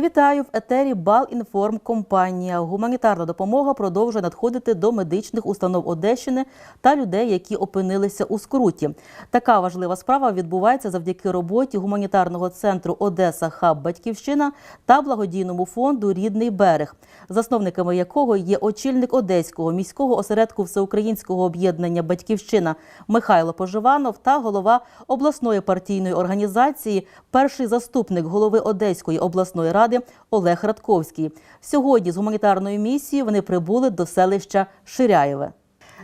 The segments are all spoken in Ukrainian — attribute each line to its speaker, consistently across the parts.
Speaker 1: Вітаю в етері Балінформ компанія. Гуманітарна допомога продовжує надходити до медичних установ Одещини та людей, які опинилися у скруті. Така важлива справа відбувається завдяки роботі гуманітарного центру Одеса Хаб Батьківщина та благодійному фонду Рідний берег, засновниками якого є очільник Одеського міського осередку всеукраїнського об'єднання Батьківщина Михайло Поживанов та голова обласної партійної організації, перший заступник голови Одеської обласної ради Олег Радковський. Сьогодні з гуманітарною місією вони прибули до селища Ширяєве.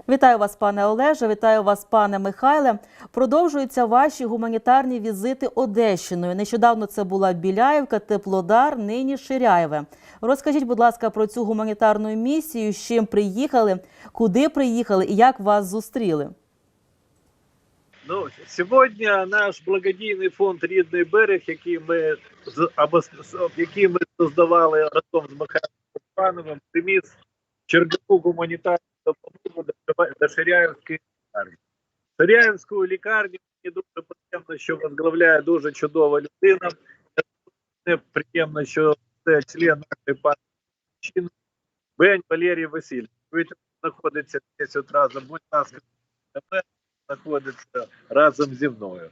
Speaker 1: Вітаю вас, пане Олеже, вітаю вас, пане Михайле. Продовжуються ваші гуманітарні візити Одещиною. Нещодавно це була Біляївка, Теплодар, нині Ширяєве. Розкажіть, будь ласка, про цю гуманітарну місію, з чим приїхали, куди приїхали і як вас зустріли.
Speaker 2: Ну, сьогодні наш благодійний фонд Рідний берег, який ми з- який ми создавали разом з Михайлом Пановим, приніс чергову гуманітарну допомогу до Ширяївської лікарні. Ширяївську лікарню мені дуже приємно, що возглавляє дуже чудова людина. Мені приємно, що це член нашої партії Бень Валерій Васильович. Він знаходиться десь от разом. Будь ласка, знаходиться разом зі мною.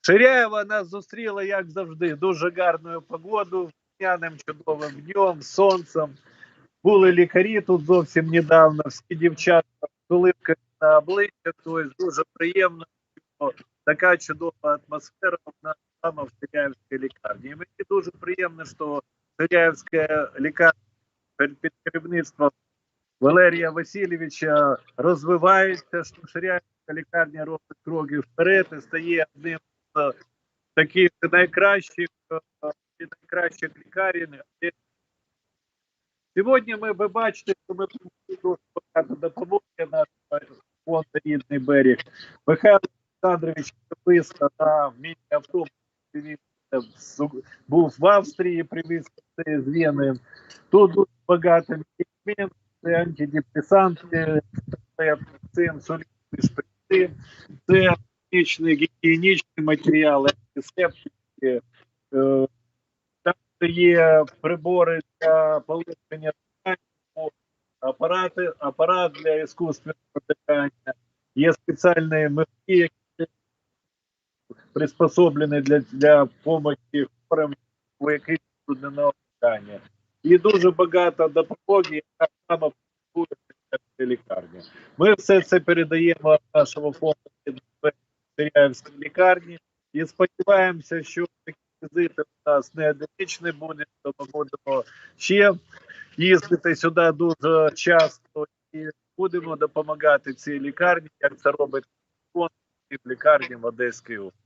Speaker 2: Ширяєва нас зустріла, як завжди, дуже гарною погоду, весняним чудовим днем, сонцем. Були лікарі тут зовсім недавно, всі дівчата з улипкою на обличчя, тобто дуже приємно, що така чудова атмосфера у нас саме в Ширяївській лікарні. І мені дуже приємно, що Ширяївська лікарня під під керівництвом Валерія Васильовича розвивається, що Ширяївська лікарня робить кроки вперед і стає одним з таких найкращих, е, найкращих лікарень. Сьогодні ми ви бачите, що ми принесли дуже багато допомоги нашого фонду «Рідний берег. Михайло Олександрович особисто на міні-автобусі привіз, е, з- був в Австрії, привіз це з Вени. Тут дуже багато медикаментів, це антидепресанти, це інсулін, шприци, це технічні гігієнічні матеріали, антисептики, е, там є прибори для полегшення апарати, апарат для іскусственного дихання, є спеціальні мехи, які приспособлені для, для допомоги хворим, у яких трудне дихання. І дуже багато допомоги, яка саме потребує в лікарні. Ми все це передаємо нашому фонду Сиряївської лікарні і сподіваємося, що такі візити у нас не одиничні буде, то ми будемо ще їздити сюди дуже часто і будемо допомагати цій лікарні, як це робить фонд в лікарні в Одеській області.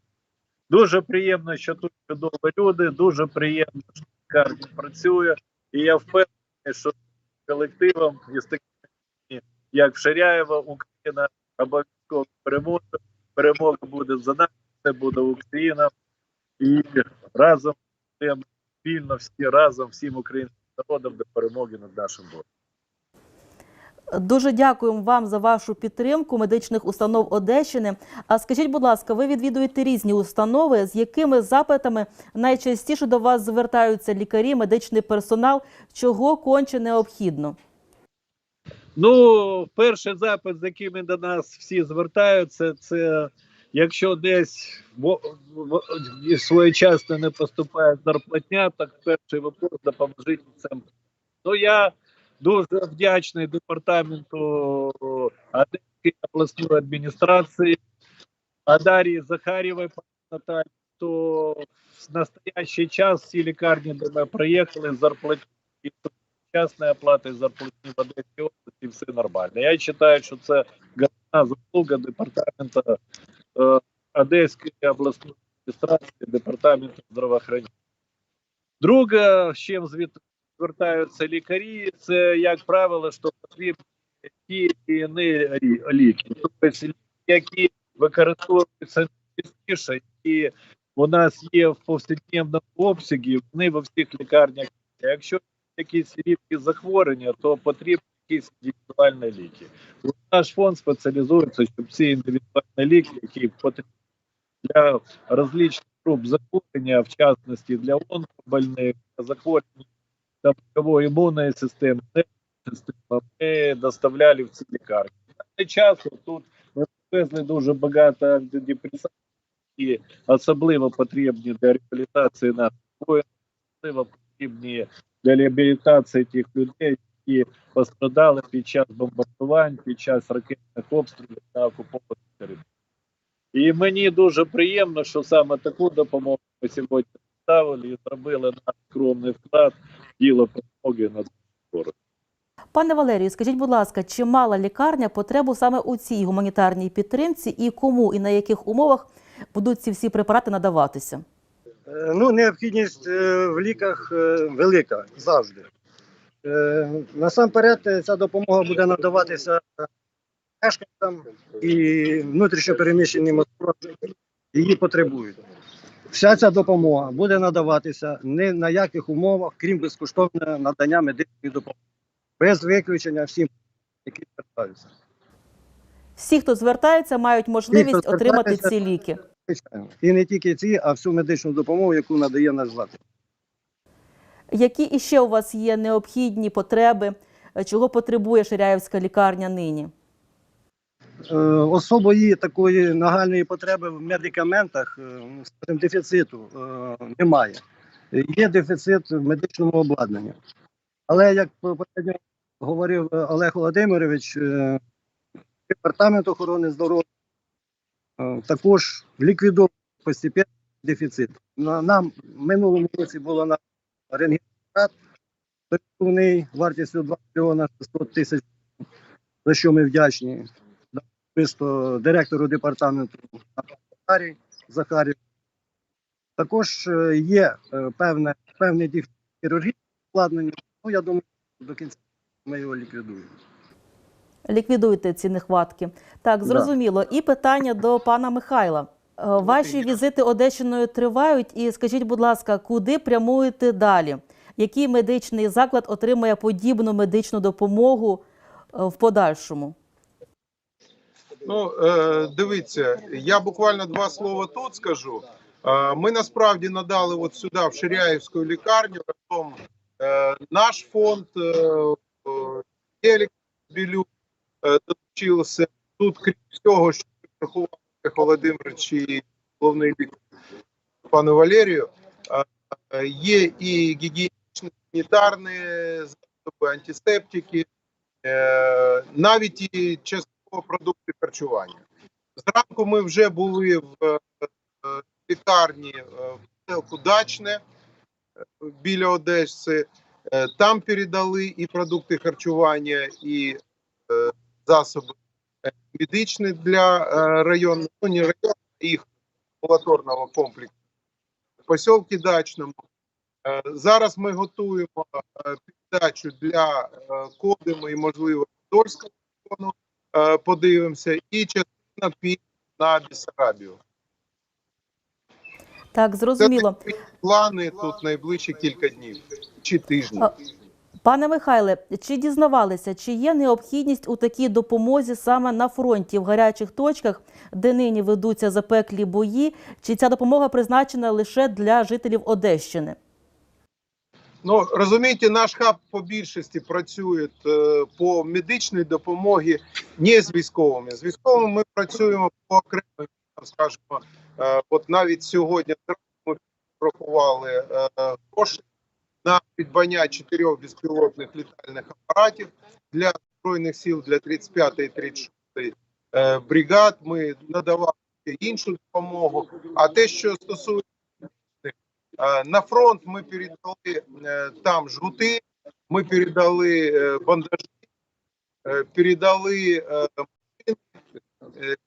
Speaker 2: Дуже приємно, що тут чудові люди, дуже приємно, що лікарня працює, і я впевнений, що колективом із такими, як Ширяєва, Україна обов'язково переможе. Перемога буде за нами, це буде Україна. І разом будемо спільно всі разом, всім українським народом до перемоги над нашим ворогом.
Speaker 1: Дуже дякуємо вам за вашу підтримку медичних установ Одещини. А скажіть, будь ласка, ви відвідуєте різні установи, з якими запитами найчастіше до вас звертаються лікарі, медичний персонал, чого конче необхідно?
Speaker 2: Ну, перший запит, з якими до нас всі звертаються, це якщо десь своєчасно не поступає зарплатня, так перший вопрос допоможіть цим. Ну я дуже вдячний департаменту Одеської обласної адміністрації Адарії Захарєвої Наталі, то в настоящий час всі лікарні, де ми приїхали, зарплатні і частної оплати зарплатні в Одеській області, все нормально. Я вважаю, що це головна заслуга департаменту е, Одеської обласної адміністрації, департаменту здравоохранення. Друге, з чим звертаються лікарі, це, як правило, що потрібні ті і іні ліки. Тобто які використовуються частіше, і у нас є в повсякденному обсягі, вони во всіх лікарнях. Якщо якісь рідкі захворювання, то потрібні якісь індивідуальні ліки. Наш фонд спеціалізується, щоб ці індивідуальні ліки, які потрібні для розличних групп захворювання, в частности для онкобольных, захворювання там, мозгової імунної системи, системи, ми доставляли в ці лікарні. На цей час тут ми привезли дуже багато антидепресантів, які особливо потрібні для реабілітації наших воїнів, особливо потрібні для реабілітації тих людей, які пострадали під час бомбардувань, під час ракетних обстрілів на окупованих територіях. І мені дуже приємно, що саме таку допомогу ми сьогодні поставили і зробили наш скромний вклад в діло допомоги на скоро.
Speaker 1: Пане Валерію, скажіть, будь ласка, чи мала лікарня потребу саме у цій гуманітарній підтримці і кому і на яких умовах будуть ці всі препарати надаватися?
Speaker 3: Е, Ну, необхідність е, в ліках е, велика завжди. Насамперед, ця допомога буде надаватися мешканцям і внутрішньо переміщеним особам, її потребують. Вся ця допомога буде надаватися ні на яких умовах, крім безкоштовного надання медичної допомоги. Без виключення всім, які звертаються.
Speaker 1: Всі, хто звертається, мають можливість
Speaker 3: хто
Speaker 1: отримати ці ліки.
Speaker 3: Звичайно. І не тільки ці, а всю медичну допомогу, яку надає наш заклад.
Speaker 1: Які іще у вас є необхідні потреби? Чого потребує Ширяївська лікарня нині?
Speaker 3: Е, Особої такої нагальної потреби в медикаментах, е, скажімо, дефіциту е, немає. Є дефіцит в медичному обладнанні. Але як попередньо говорив Олег Володимирович, департамент охорони здоров'я також ліквідовує постійний дефіцит. На- Нам в минулому році було на рентгенапарат орієнтовний вартістю 2 мільйона 600 тисяч, за що ми вдячні директору департаменту Захарі. Також е, є е, певне, певний дефіцит хірургічного обладнання. Ну, я думаю, до кінця ми його ліквідуємо.
Speaker 1: Ліквідуйте ці нехватки. Так, зрозуміло. І питання до пана Михайла. Е, Ваші візити Одещиною тривають, і скажіть, будь ласка, куди прямуєте далі? Який медичний заклад отримає подібну медичну допомогу е, в подальшому?
Speaker 4: Ну, е, дивіться, я буквально два слова тут скажу. Ми насправді надали от сюди, в Ширяївську лікарню, разом наш фонд Елік Білю е, долучився. Тут, крім всього, що врахував Володимирович і головний лікар пану Валерію, е, є і гігієнічні санітарні засоби, антисептики, е, навіть і частково продукти харчування. Зранку ми вже були в лікарні в Дачне біля Одеси. Там передали і продукти харчування, і засоби е, медичні для е, району, ну не району, а їх амбулаторного комплексу. В поселці Дачному. Е, Зараз ми готуємо передачу для Кодиму і, можливо, Дольського району. Подивимося, і частина піде на Бісарабію.
Speaker 1: Так, зрозуміло.
Speaker 4: Це такі плани тут найближчі кілька днів чи тижнів.
Speaker 1: Пане Михайле, чи дізнавалися, чи є необхідність у такій допомозі саме на фронті в гарячих точках, де нині ведуться запеклі бої, чи ця допомога призначена лише для жителів Одещини?
Speaker 4: Ну розумієте, наш хаб по більшості працює е, по медичній допомогі не з військовими. З військовими ми працюємо по окремим, скажімо, е, от навіть сьогодні ми рахували е, гроші на придбання чотирьох безпілотних літальних апаратів для збройних сил для 35 і 36 е, бригад. Ми надавали іншу допомогу. А те, що стосується Е, На фронт ми передали е, там жгути, ми передали е, бандажі, передали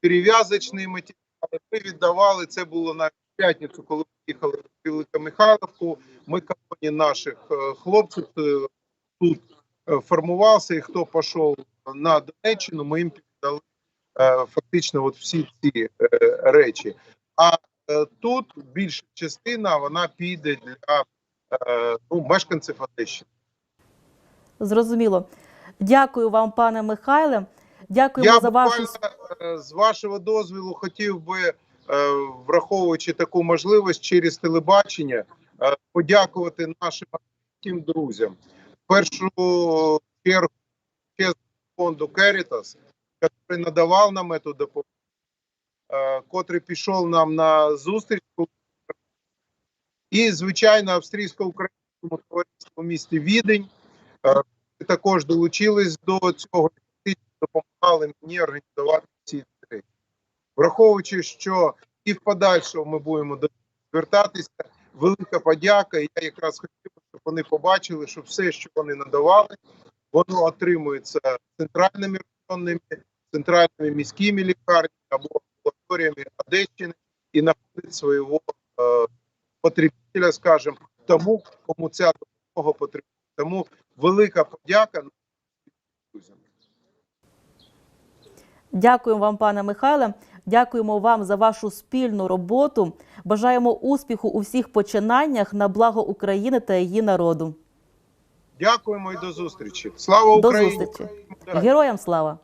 Speaker 4: перев'язочні матеріали. Ми віддавали, це було на п'ятницю, коли ми їхали в Великомихайловку. Ми компанії наших е, хлопців е, тут е, формувався, і хто пішов на Донеччину, ми їм передали е, фактично от всі ці речі. А Тут більша частина вона піде для ну, мешканців Одещини.
Speaker 1: Зрозуміло. Дякую вам, пане Михайле. Дякуємо
Speaker 4: Я
Speaker 1: за вашу
Speaker 4: з вашого дозволу хотів би враховуючи таку можливість через телебачення, е, подякувати нашим друзям. В першу чергу фонду Caritas, який надавав нам цю допомогу, е, котрий пішов нам на зустріч. І, звичайно, австрійсько-українському товариству місті Відень е, також долучились до цього допомагали мені організувати. Враховуючи, що і в подальшому ми будемо до звертатися, велика подяка. Я якраз хотів, щоб вони побачили, що все, що вони надавали, воно отримується центральними районними, центральними міськими лікарнями або амбулаторіями Одещини і знаходить свого е, потребителя, скажімо, тому, кому ця допомога потрібна. Тому велика подяка друзям.
Speaker 1: Дякуємо вам, пане Михайле. Дякуємо вам за вашу спільну роботу. Бажаємо успіху у всіх починаннях на благо України та її народу.
Speaker 4: Дякуємо і до зустрічі. Слава
Speaker 1: До
Speaker 4: Україні!
Speaker 1: зустрічі. Героям слава!